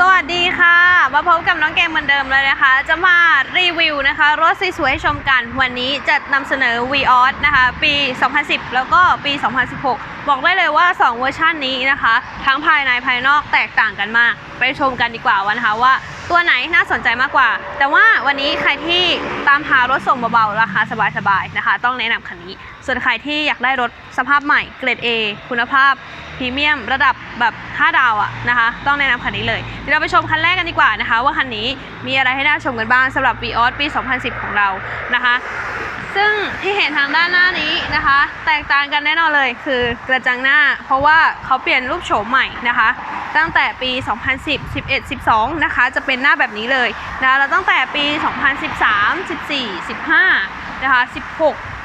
สวัสดีค่ะ มาพบกับน้องเกมเหมือนเดิมเลยนะคะ จะมารีวิวนะคะ รถสวยๆให้ชมกัน วันนี้จะนำเสนอ v ีออสนะคะ ปี 2010 แล้วก็ปี 2016 บอกได้เลยว่า 2 เวอร์ชันนี้นะคะ ทั้งภายในภายนอกแตกต่างกันมาก ไปชมกันดีกว่าวันนะคะว่าตัวไหนน่าสนใจมากกว่า แต่ว่าวันนี้ใครที่ตามหารถส่งเบาๆ ราคาสบายๆนะคะ ต้องแนะนำคันนี้ ส่วนใครที่อยากได้รถสภาพใหม่เกรด A คุณภาพ พรีเมียมระดับแบบ5ดาวอะนะคะ ต้องแนะนำคันนี้เลยเดี๋ยวเราไปชมคันแรกกันดีกว่านะคะ ว่าคันนี้มีอะไรให้น่าชมกันบ้างสำหรับ v ีออสปี 2010 ของเรานะคะ ซึ่งที่เห็นทางด้านหน้านี้นะคะ แตกต่างกันแน่นอนเลยคือกระจังหน้า เพราะว่าเขาเปลี่ยนรูปโฉมใหม่นะคะ ตั้งแต่ปี 2010 11 12 นะคะ จะเป็นหน้าแบบนี้เลยนะคะแล้วตั้งแต่ปี 2013 14 15 นะคะ 16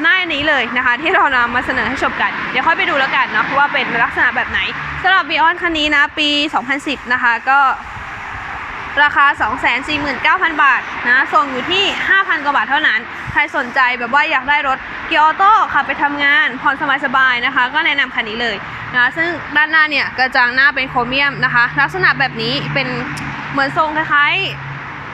หน้านี้เลยนะคะ ที่เรานำมาเสนอให้ชมกัน เดี๋ยวค่อยไปดูแล้วกันเนาะว่าเป็นลักษณะแบบไหนสำหรับ v ีออนคันนี้นะ ปี 2010 นะคะ ก็ราคา 249,000 บาทนะส่งอยู่ที่ 5,000 กว่าบาทเท่านั้น ใครสนใจแบบว่าอยากได้รถเกียร์ออโต้ขับไปทำงานผ่อนสบายๆนะคะ ก็แนะนำคันนี้เลยนะซึ่งด้านหน้าเนี่ยกระจังหน้าเป็นโครเมียมนะคะ ลักษณะแบบนี้เป็นเหมือนทรงคล้ายๆ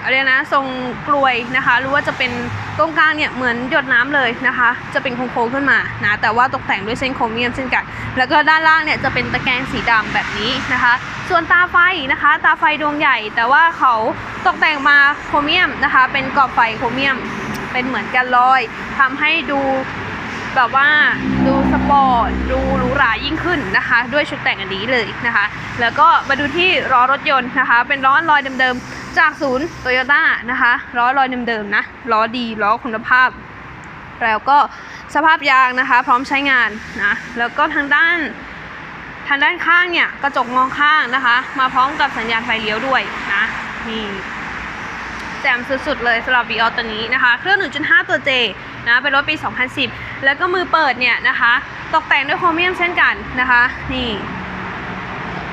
อะไรนะทรงกลวยนะคะ หรือว่าจะเป็นตรงกลางเนี่ยเหมือนหยดน้ำเลยนะคะ จะเป็นโค้งๆขึ้นมานะแต่ว่าตกแต่งด้วยเส้นโครเมียมเช่นกัน แล้วก็ด้านล่างเนี่ยจะเป็นตะแกรงสีดำแบบนี้นะคะ ส่วนตาไฟนะคะ ตาไฟดวงใหญ่ แต่ว่าเขาตกแต่งมาโครเมียมนะคะ เป็นกรอบไฟโครเมียมเป็นเหมือนกันลอยทำให้ดูแบบว่าดูสปอร์ตดูหรูหรายิ่งขึ้นนะคะ ด้วยชุดแต่งอันนี้เลยนะคะ แล้วก็มาดูที่ล้อรถยนต์นะคะ เป็นล้อลอยเดิมๆ จากศูนย์โตโยต้านะคะล้อลอยเดิมๆนะล้อดีล้อคุณภาพ แล้วก็สภาพยางนะคะ พร้อมใช้งานนะแล้วก็ทางด้านทางด้านข้างเนี่ยกระจกมองข้างนะคะ มาพร้อมกับสัญญาณไฟเลี้ยวด้วยนะนี่แจ่มสุดๆเลยสำหรับ v ีออตัวนี้นะคะ เครื่อง 1.5 ตัว J นะเป็นรถปี 2010 แล้วก็มือเปิดเนี่ยนะคะ ตกแต่งด้วยโครเมียมเช่นกันนะคะ นี่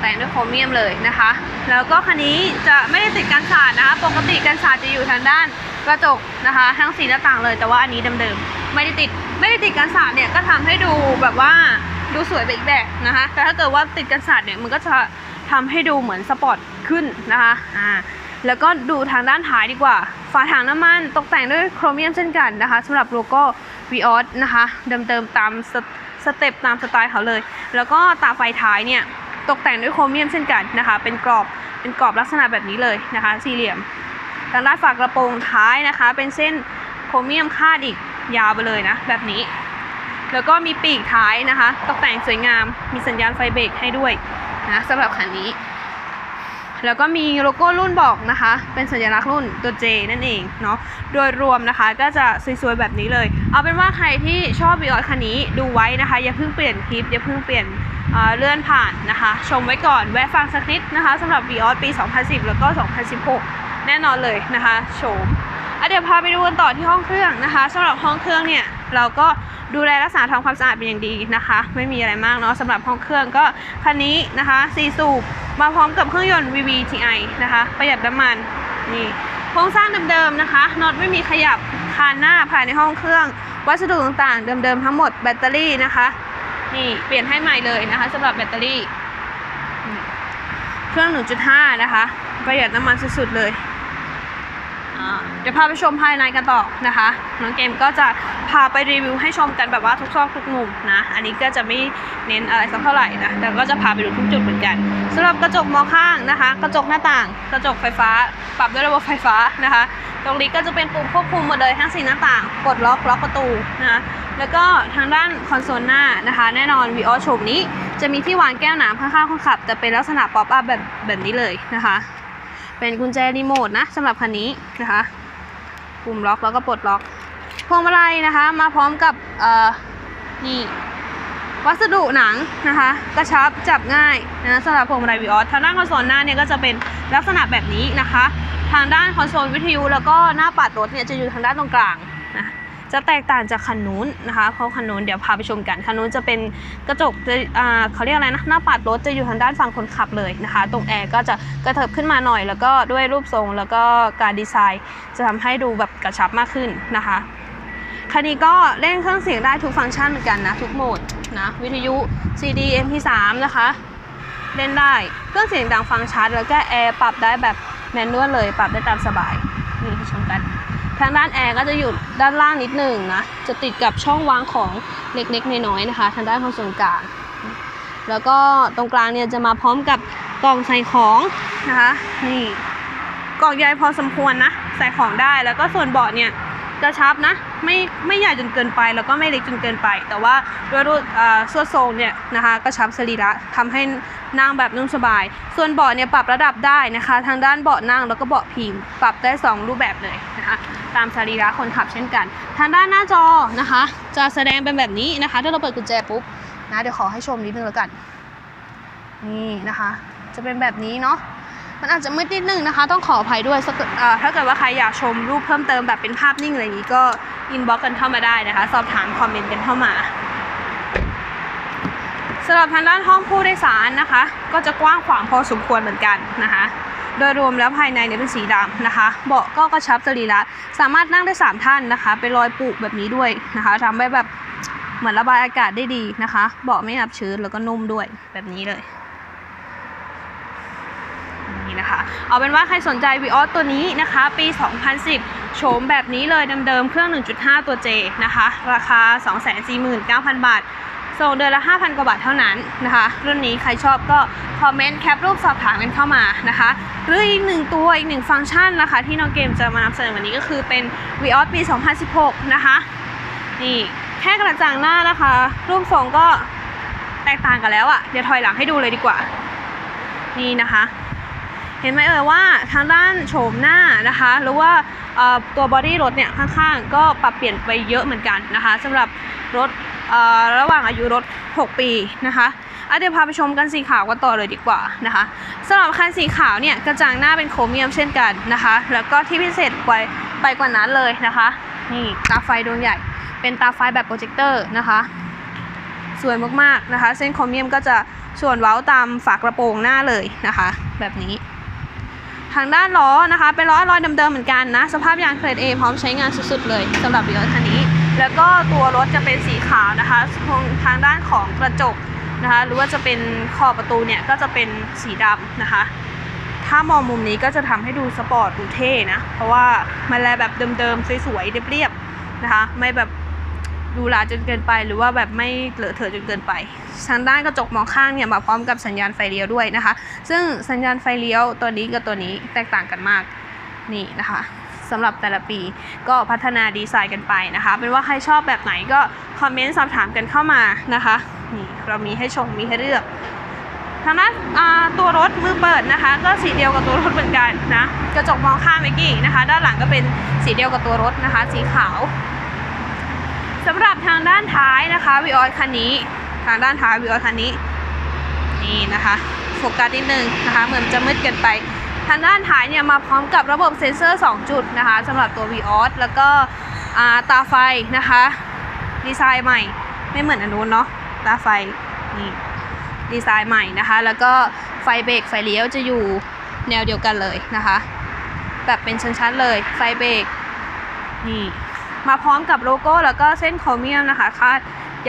แต่งด้วยโครเมียมเลยนะคะ แล้วก็คันนี้จะไม่ได้ติดกันสาดนะคะ ปกติกันสาดจะอยู่ทางด้านกระจกนะคะ ทั้งสีหน้าต่างเลย แต่ว่าอันนี้เดิมๆไม่ได้ติดไม่ได้ติดกันสาดเนี่ยก็ทำให้ดูแบบว่าดูสวยไปอีกแบบนะคะ แต่ถ้าเกิดว่าติดกันสาดเนี่ยมันก็จะทำให้ดูเหมือนสปอร์ตขึ้นนะคะอ่าแล้วก็ดูทางด้านท้ายดีกว่า ฝาถังน้ำมันตกแต่งด้วยโครเมียมเช่นกันนะคะสำหรับโลโก้ v ีออสนะคะ เดิมๆตามสสเต็ปตามสไตล์เขาเลย แล้วก็ตาไฟท้ายเนี่ย ตกแต่งด้วยโครเมียมเช่นกันนะคะ เป็นกรอบเป็นกรอบลักษณะแบบนี้เลยนะคะ สี่เหลี่ยมทางด้านฝากระโปรงท้ายนะคะ เป็นเส้นโครเมียมคาดอีกยาวไปเลยนะ แบบนี้ แล้วก็มีปีกท้ายนะคะ ตกแต่งสวยงามมีสัญญาณไฟเบรกให้ด้วยนะสำหรับคันนี้ แล้วก็มีโลโก้รุ่นบอกนะคะ เป็นสัญลักษณ์รุ่นตัว J นั่นเองเนาะโดยรวมนะคะก็จะสวยๆแบบนี้เลย เอาเป็นว่าใครที่ชอบวีออคันนี้ดูไว้นะคะ อย่าเพิ่งเปลี่ยนคลิปอย่าเพิ่งเปลี่ยน เลื่อนผ่านนะคะ ชมไว้ก่อนแวะฟังสักนิดนะคะสำหรับวีออปี 2010 แล้วก็ 2016 แน่นอนเลยนะคะโฉมเดี๋ยวพาไปดูกันต่อที่ห้องเครื่องนะคะสำหรับห้องเครื่องเนี่ยเราก็ดูแลรักษาทำความสะอาดเป็นอย่างดีนะคะ ไม่มีอะไรมากเนาะสำหรับห้องเครื่องก็คันนี้นะคะ4สูบมาพร้อมกับเครื่องยนต์ VVTi นะคะ ประหยัดน้ำมันนี่โครงสร้างเดิมๆนะคะน็อตไม่มีขยับคานหน้าภายในห้องเครื่อง วัสดุต่างๆ เดิมๆทั้งหมดแบตเตอรี่นะคะ นี่เปลี่ยนให้ใหม่เลยนะคะสำหรับแบตเตอรี่ เครื่อง 1.5 นะคะ ประหยัดน้ำมันสุดๆเลย ดี๋ยวพาไปชมภายในกันต่อนะคะ น้องเกมก็จะพาไปรีวิวให้ชมกันแบบว่าทุกซอกทุกมุมนะ อันนี้ก็จะไม่เน้นอะไรสักเท่าไหร่นะ แต่ก็จะพาไปดูทุกจุดเหมือนกันสำหรับกระจกมองข้างนะคะ กระจกหน้าต่าง กระจกไฟฟ้า ปรับด้วยระบบไฟฟ้านะคะ ตรงนี้ก็จะเป็นปุ่มควบคุมหมดเลยทั้งสี่หน้าต่างปลดล็อกล็อกประตูนะคะแล้วก็ทางด้านคอนโซลหน้านะคะ แน่นอนวีออโฉมนี้จะมีที่วางแก้วน้ำข้างๆคนขับ แต่เป็นลักษณะป๊อปอัพแบบแบบนี้เลยนะคะ เป็นกุญแจรีโมทนะสำหรับคันนี้นะคะ ปุ่มล็อกแล้วก็ปลดล็อก พวงมาลัยนะคะ มาพร้อมกับเอ่อนี่วัสดุหนังนะคะ กระชับจับง่ายนะสำหรับพวงมาลัยวีออสทางด้านคอนโซลหน้าเนี่ยก็จะเป็นลักษณะแบบนี้นะคะ ทางด้านคอนโซลวิทยุแล้วก็หน้าปัดรถเนี่ยจะอยู่ทางด้านตรงกลางนะ จะแตกต่างจากคันนู้นนะคะเพราะคันนู้นเดี๋ยวพาไปชมกันคันนู้นจะเป็นกระจกจะอ่าเขาเรียกอะไรนะหน้าปัดรถจะอยู่ทางด้านฝั่งคนขับเลยนะคะ ตรงแอร์ก็จะกระเถิบขึ้นมาหน่อย แล้วก็ด้วยรูปทรงแล้วก็การดีไซน์ จะทำให้ดูแบบกระชับมากขึ้นนะคะคันนี้ก็เล่นเครื่องเสียงได้ทุกฟังก์ชันเหมือนกันนะ ทุกโหมดนะวิทยุ CD MP3 นะคะ เล่นได้เครื่องเสียงดังฟังชัด แล้วก็แอร์ปรับได้แบบแมนนวลเลย ปรับได้ตามสบายนี่ให้ชมกัน ทางด้านแอร์ก็จะอยู่ด้านล่างนิดหนึ่งนะ จะติดกับช่องวางของเล็กๆน้อยๆนะคะ ทางด้านของส่วนกลาง แล้วก็ตรงกลางเนี่ยจะมาพร้อมกับกล่องใส่ของนะคะ นี่กล่องใหญ่พอสมควรนะ ใส่ของได้ แล้วก็ส่วนเบาะเนี่ยกระชับนะ ไม่ไม่ใหญ่จนเกินไป แล้วก็ไม่เล็กจนเกินไป แต่ว่าด้วยรูปเอ่อส่วนทรงเนี่ยนะคะกระชับสรีระทำให้นั่งแบบนุ่มสบาย ส่วนเบาะเนี่ยปรับระดับได้นะคะ ทางด้านเบาะนั่งแล้วก็เบาะพิงปรับได้สองรูปแบบเลยนะคะ ตามสรีระคนขับเช่นกัน ทางด้านหน้าจอนะคะ จะแสดงเป็นแบบนี้นะคะถ้าเราเปิดกุญแจปุ๊บนะเดี๋ยวขอให้ชมนิดนึงแล้วกัน นี่นะคะ จะเป็นแบบนี้เนาะมันอาจจะมืดนิดนึงนะคะ ต้องขออภัยด้วยสักถ้าเกิดว่าใครอยากชมรูปเพิ่มเติมแบบเป็นภาพนิ่งอะไรอย่างนี้ก็อินบ็อกกันเข้ามาได้นะคะ สอบถามคอมเมนต์กันเข้ามาสำหรับทางด้านห้องผู้โดยสารนะคะ ก็จะกว้างขวางพอสมควรเหมือนกันนะคะ โดยรวมแล้วภายในเนี่ยเป็นสีดำนะคะ เบาะก็กระชับสรีระสามารถนั่งได้ 3 ท่านนะคะ เป็นรอยปูแบบนี้ด้วยนะคะทำให้แบบเหมือนระบายอากาศได้ดีนะคะ เบาะไม่อับชื้นแล้วก็นุ่มด้วยแบบนี้เลยนี่นะคะ เอาเป็นว่าใครสนใจวีออสตัวนี้นะคะ ปี 2010 โฉมแบบนี้เลยเดิมๆเครื่อง 1.5 ตัว J นะคะ ราคา 249,000 บาท ส่งเดือนละ 5,000 กว่าบาทเท่านั้นนะคะ รุ่นนี้ใครชอบก็คอมเมนต์แคปรูปสอบถามกันเข้ามานะคะ หรืออีกหนึ่งตัวอีกหนึ่งฟังก์ชันนะคะที่น้องเกมจะมานำเสนอวันนี้ก็คือเป็น v ีออปี 2016 นะคะนี่แค่กระจังหน้านะคะ รูปทรงก็แตกต่างกันแล้วอะ่ะเดี๋ยวถอยหลังให้ดูเลยดีกว่า นี่นะคะ ห็นไหมเอ่ยว่าทางด้านโฉมหน้านะคะ หรือว่าตัวบอดี้รถเนี่ยข้างๆ ก็ปรับเปลี่ยนไปเยอะเหมือนกันนะคะสำหรับรถระหว่างอายุรถ 6 ปีนะคะอะเดี๋ยวพาไปชมกันสีขาวกันต่อเลยดีกว่านะคะสำหรับคันสีขาวเนี่ยกระจังหน้าเป็นโครเมียมเช่นกันนะคะ แล้วก็ที่พิเศษไปไปกว่านั้นเลยนะคะนี่ตาไฟดวงใหญ่เป็นตาไฟแบบโปรเจคเตอร์นะคะสวยมากๆนะคะ เส้นโครเมียมก็จะส่วนเว้าตามฝากระโปรงหน้าเลยนะคะ แบบนี้ ทางด้านล้อนะคะ เป็นล้อลอยเดิมๆเหมือนกันนะ สภาพยางเกรด A พร้อมใช้งานสุดๆเลยสำหรับรถคันนี้ แล้วก็ตัวรถจะเป็นสีขาวนะคะทางทางด้านของกระจกนะคะหรือว่าจะเป็นขอบประตูเนี่ยก็จะเป็นสีดำนะคะ ถ้ามองมุมนี้ก็จะทำให้ดูสปอร์ตดูเท่นะ เพราะว่ามันแลแบบเดิมๆสวยๆเรียบๆนะคะ ไม่แบบ ดูหราจนเกินไป หรือว่าแบบไม่เหลอะเทอะจนเกินไป ทางด้านกระจกมองข้างเนี่ยมาพร้อมกับสัญญาณไฟเลี้ยวด้วยนะคะ ซึ่งสัญญาณไฟเลี้ยวตัวนี้กับตัวนี้แตกต่างกันมากนี่นะคะสำหรับแต่ละปีก็พัฒนาดีไซน์กันไปนะคะ เป็นว่าใครชอบแบบไหนก็คอมเมนต์สอบถามกันเข้ามานะคะนี่เรามีให้ชมมีให้เลือกทางด้านตัวรถมือเปิดนะคะ ก็สีเดียวกับตัวรถเหมือนกันนะกระจกมองข้างเมื่อกี้นะคะ ด้านหลังก็เป็นสีเดียวกับตัวรถนะคะ สีขาว สำหรับทางด้านท้ายนะคะวิออสคันนี้ ทางด้านท้ายวิออสคันนี้ นี่นะคะโฟกัสนิดนึงนะคะ เหมือนจะมืดเกินไป ทางด้านท้ายเนี่ยมาพร้อมกับระบบเซ็นเซอร์ 2 จุดนะคะสำหรับตัว v ีออสแล้วก็ตาไฟนะคะ ดีไซน์ใหม่ไม่เหมือนอันนู้นเนาะตาไฟนี่ดีไซน์ใหม่นะคะ แล้วก็ไฟเบรกไฟเลี้ยวจะอยู่แนวเดียวกันเลยนะคะ แบบเป็นชั้นๆเลยไฟเบรกนี่ มาพร้อมกับโลโก้แล้วก็เส้นโครเมียมนะคะคาด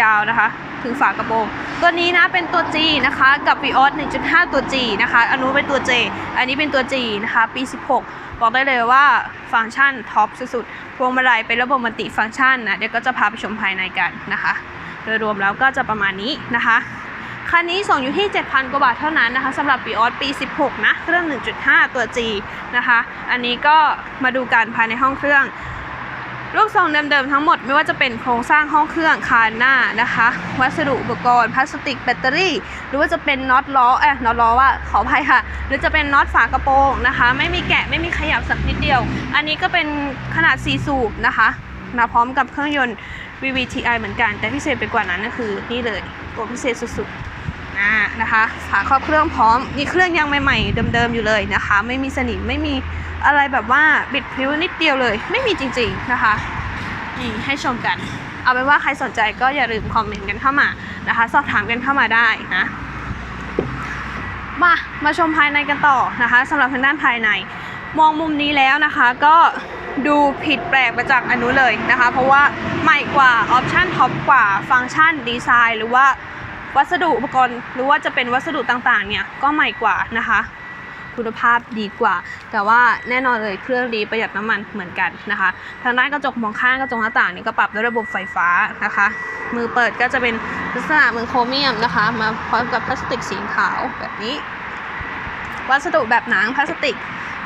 ยาวนะคะถึงฝากระโปรงตัวนี้นะเป็นตัว G นะคะกับ v ีออส1.5 ตัว G นะคะอันนู้นเป็นตัว J อันนี้เป็นตัว G นะคะปี 16 บอกได้เลยว่าฟังก์ชันท็อปสุดๆพวงมาลัยเป็นระบบมัลติฟังก์ชันนะเดี๋ยวก็จะพาไปชมภายในกันนะคะโดยรวมแล้วก็จะประมาณนี้นะคะคันนี้ส่งอยู่ที่ 7,000 กว่าบาทเท่านั้นนะคะสำหรับปีออสปี 16 นะ เครื่อง 1.5 ตัว G นะคะ อันนี้ก็มาดูกันภายในห้องเครื่อง รูปทรงเดิมๆทั้งหมดไม่ว่าจะเป็นโครงสร้างห้องเครื่องคานหน้านะคะ วัสดุอุปกรณ์พลาสติกแบตเตอรี่ หรือว่าจะเป็นน็อตล้อเอ๊ะน็อตล้อว่าขออภัยค่ะ หรือจะเป็นน็อตฝากระโปรงนะคะ ไม่มีแกะไม่มีขยับสักนิดเดียว อันนี้ก็เป็นขนาด 4 สูบนะคะมาพร้อมกับเครื่องยนต์ VVTi เหมือนกัน แต่พิเศษไปกว่านั้นก็คือนี่เลยตัวพิเศษสุดๆอ่านะคะฝาครอบเครื่องพร้อมนี่เครื่องยังใหม่ๆเดิมๆอยู่เลยนะคะ ไม่มีสนิมไม่มี อะไรแบบว่าบิดพริ้วนิดเดียวเลย ไม่มีจริงๆนะคะนี่ให้ชมกัน เอาเป็นว่าใครสนใจก็อย่าลืมคอมเมนต์กันเข้ามานะคะ สอบถามกันเข้ามาได้นะมามาชมภายในกันต่อนะคะสำหรับทางด้านภายใน มองมุมนี้แล้วนะคะก็ดูผิดแปลกไปจากอันนู้นเลยนะคะ เพราะว่าใหม่กว่าออปชั่นท็อปกว่าฟังก์ชันดีไซน์ หรือว่าวัสดุอุปกรณ์ หรือว่าจะเป็นวัสดุต่างๆเนี่ยก็ใหม่กว่านะคะ คุณภาพดีกว่า แต่ว่าแน่นอนเลยเครื่องดีประหยัดน้ำมันเหมือนกันนะคะ ทางด้านกระจกมองข้างกระจกหน้าต่างนี่ก็ปรับด้วยระบบไฟฟ้านะคะ มือเปิดก็จะเป็นลักษณะมือโครเมียมนะคะ มาพร้อมกับพลาสติกสีขาวแบบนี้ วัสดุแบบหนังพลาสติก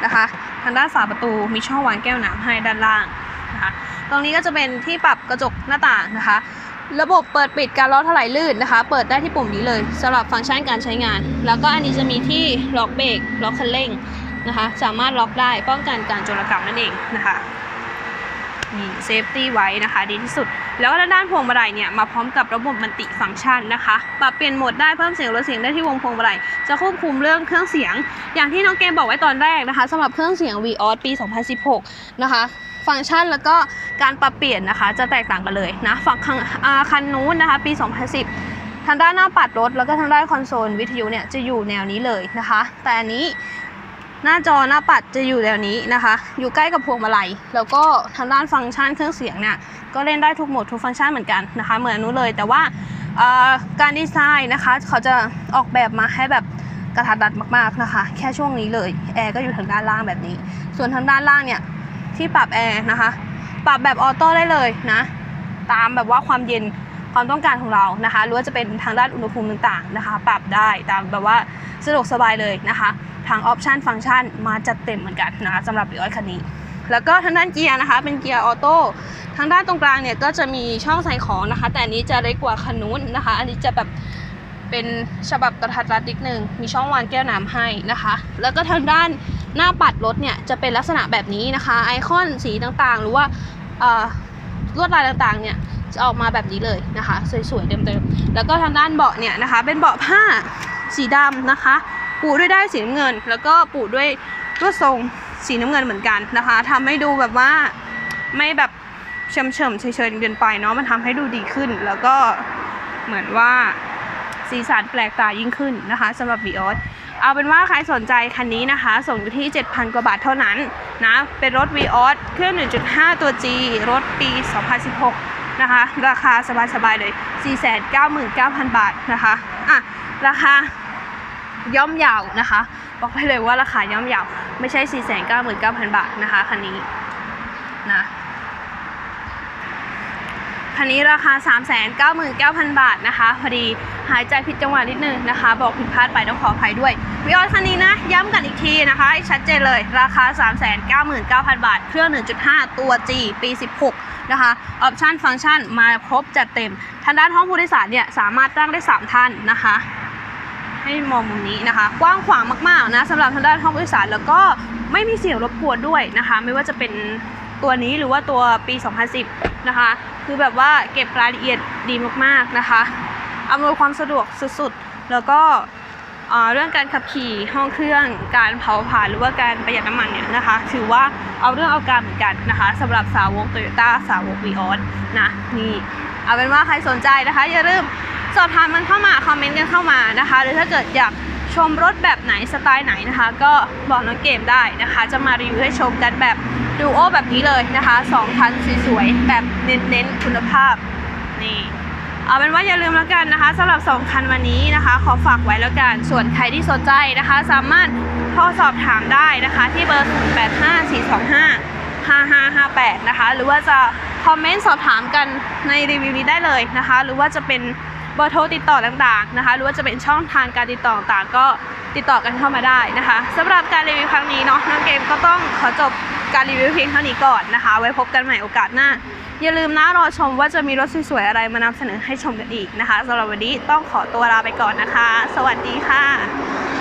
นะคะ ทางด้านฝาประตูมีช่องวางแก้วน้ำให้ด้านล่างนะคะ ตรงนี้ก็จะเป็นที่ปรับกระจกหน้าต่างนะคะ ระบบเปิดปิดการล้อถลายลื่นนะคะ เปิดได้ที่ปุ่มนี้เลยสำหรับฟังก์ชันการใช้งาน แล้วก็อันนี้จะมีที่ล็อกเบรกล็อกคันเร่งนะคะ สามารถล็อกได้ป้องกันการโจรกรรมนั่นเองนะคะนี่เซฟตี้ไว้นะคะดีที่สุด แล้วก็ด้านพวงมาลัยเนี่ยมาพร้อมกับระบบมัลติฟังก์ชันนะคะ ปรับเปลี่ยนโหมดได้เพิ่มเสียงลดเสียงได้ที่วงพวงมาลัยจะควบคุมเรื่องเครื่องเสียง อย่างที่น้องเกมบอกไว้ตอนแรกนะคะสำหรับเครื่องเสียง v o s ปี 2016 นะคะ ฟังก์ชันแล้วก็การปรับเปลี่ยนนะคะ จะแตกต่างกันเลยนะฝั่งคันนู้นนะคะ ปี 2010 ทางด้านหน้าปัดรถ แล้วก็ทางด้านคอนโซลวิทยุเนี่ยจะอยู่แนวนี้เลยนะคะ แต่อันนี้หน้าจอหน้าปัดจะอยู่แนวนี้นะคะ อยู่ใกล้กับพวงมาลัย แล้วก็ทางด้านฟังก์ชันเครื่องเสียงเนี่ยก็เล่นได้ทุกโหมดทุกฟังก์ชันเหมือนกันนะคะ เหมือนนู้นเลย แต่ว่าการดีไซน์นะคะ เขาจะออกแบบมาให้แบบกระทัดรัดมากๆนะคะ แค่ช่วงนี้เลย แอร์ก็อยู่ทางด้านล่างแบบนี้ ส่วนทางด้านล่างเนี่ย ที่ปรับแอร์นะคะ ปรับแบบออโต้ได้เลยนะ ตามแบบว่าความเย็นความต้องการของเรานะคะหรือว่าจะเป็นทางด้านอุณหภูมิต่างๆนะคะ ปรับได้ตามแบบว่าสะดวกสบายเลยนะคะ ทางออปชันฟังก์ชันมาจัดเต็มเหมือนกันนะคะสำหรับรถคันนี้ แล้วก็ทางด้านเกียร์นะคะ เป็นเกียร์ออโต้ทางด้านตรงกลางเนี่ยก็จะมีช่องใส่ของนะคะ แต่อันนี้จะเล็กกว่าคันนู้นนะคะ อันนี้จะแบบเป็นฉบับกระทัดรัดนิดนึงมีช่องวางแก้วน้ำให้นะคะ แล้วก็ทางด้าน หน้าปัดรถเนี่ยจะเป็นลักษณะแบบนี้นะคะ ไอคอนสีต่างๆ หรือว่าลวดลายต่างๆเนี่ยจะออกมาแบบนี้เลยนะคะ สวยๆเต็มๆแล้วก็ทางด้านเบาะเนี่ยนะคะ เป็นเบาะผ้าสีดำนะคะ ปูด้วยได้ายสีน้ำเงิน แล้วก็ปูด้วยลวดทรงสีน้ำเงินเหมือนกันนะคะทำให้ดูแบบว่าไม่แบบเฉมเฉมๆเฉยๆเกินไปเนาะมันทำให้ดูดีขึ้น แล้วก็เหมือนว่าสีสันแปลกตายิ่งขึ้นนะคะสำหรับ v ีออส เอาเป็นว่าใครสนใจคันนี้นะคะ ส่งอยู่ที่ 7,000 กว่าบาทเท่านั้นนะ เป็นรถ v ีออสเครื่อง 1.5 ตัว G รถปี 2016 นะคะ ราคาสบายๆเลย 499,000 บาทนะคะ อะ ราคาย่อมเยาวนะคะ บอกได้เลยว่าราคาย่อมเยาว ไม่ใช่ 499,000 บาทนะคะคันนี้นะ คันนี้ราคา 399,000 บาทนะคะ พอดีหายใจผิดจังหวะนิดนึงนะคะ บอกผิดพลาดไปต้องขออภัยด้วยวิออสคันนี้นะ ย้ำกันอีกทีนะคะให้ชัดเจนเลยราคา 399,000 บาท เครื่อง 1.5 ตัว G ปี 16 นะคะ ออปชันฟังก์ชันมาครบจัดเต็ม ทางด้านห้องผู้โดยสารเนี่ยสามารถตั้งได้ 3 ท่านนะคะให้มองมุมนี้นะคะ กว้างขวางมากๆนะสำหรับทางด้านห้องผู้โดยสารแล้วก็ไม่มีเสียงรบกวนด้วยนะคะ ไม่ว่าจะเป็น ตัวนี้หรือว่าตัวปี 2010 นะคะ คือแบบว่าเก็บรายละเอียดดีมากๆนะคะอำนวยความสะดวกสุดๆ แล้วก็เรื่องการขับขี่ห้องเครื่องการเผาผลาญหรือว่าการประหยัดน้ำมันเนี่ยนะคะ ถือว่าเอาเรื่องเอาการเหมือนกันนะคะสำหรับสาวกโตโยต้าสาวกวีออสนะนี่เอาเป็นว่าใครสนใจนะคะ อย่าลืมสอบถามมันเข้ามา คอมเมนต์กันเข้ามานะคะ หรือถ้าเกิดอยาก ชมรถแบบไหนสไตล์ไหนนะคะ ก็บอกน้องเกมได้นะคะ จะมารีวิวให้ชมกันแบบดูโอแบบนี้เลยนะคะสองคันสวยๆแบบเน้นๆคุณภาพนี่เอาเป็นว่าอย่าลืมแล้วกันนะคะสำหรับ 2 คันวันนี้นะคะ ขอฝากไว้แล้วกัน ส่วนใครที่สนใจนะคะ สามารถโทรสอบถามได้นะคะ ที่เบอร์ 085425 5558 นะคะ หรือว่าจะคอมเมนต์สอบถามกันในรีวิวนี้ได้เลยนะคะ หรือว่าจะเป็น บอร์โทรติดต่อต่างๆนะคะ หรือว่าจะเป็นช่องทางการติดต่อต่างๆ ก็ติดต่อกันเข้ามาได้นะคะสำหรับการรีวิวครั้งนี้เนาะน้องเกมก็ต้องขอจบการรีวิวเพียงเท่านี้ก่อนนะคะ ไว้พบกันใหม่โอกาสหน้า อย่าลืมนะรอชมว่าจะมีรถสวยๆอะไรมานำเสนอให้ชมกันอีกนะคะสำหรับวันนี้ต้องขอตัวลาไปก่อนนะคะ สวัสดีค่ะ